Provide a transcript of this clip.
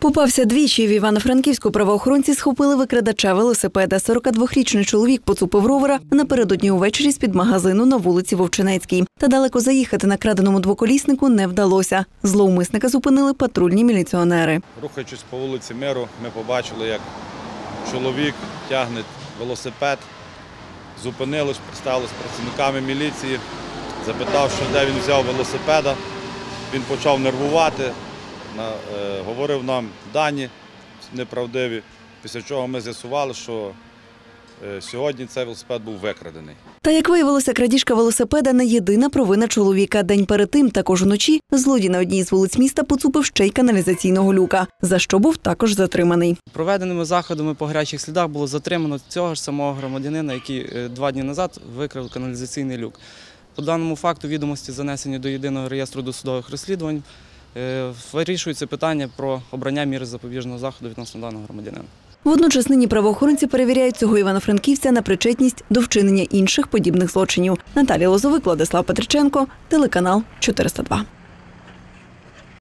Попався двічі. В Івано-Франківську правоохоронці схопили викрадача велосипеда. 42-річний чоловік поцупив ровера напередодні увечері з-під магазину на вулиці Вовчинецькій. Та далеко заїхати на краденому двоколіснику не вдалося. Зловмисника зупинили патрульні міліціонери. Рухаючись по вулиці Миру, ми побачили, як чоловік тягне велосипед. Зупинились, представились працівниками міліції, запитав, що де він взяв велосипеда. Він почав нервувати, говорив нам дані неправдиві, після чого ми з'ясували, що е, сьогодні цей велосипед був викрадений. Та як виявилося, крадіжка велосипеда не єдина провина чоловіка. День перед тим, також уночі, злодій на одній з вулиць міста поцупив ще й каналізаційного люка, за що був також затриманий. Проведеними заходами по гарячих слідах було затримано цього ж самого громадянина, який е, два дні назад викрав каналізаційний люк. По даному факту відомості занесені до єдиного реєстру досудових розслідувань. Е, Вирішується питання про обрання міри запобіжного заходу відносно даного громадянина. Водночас нині правоохоронці перевіряють цього івано-франківця на причетність до вчинення інших подібних злочинів. Наталія Лозовик, Владислав Петриченко, телеканал 402.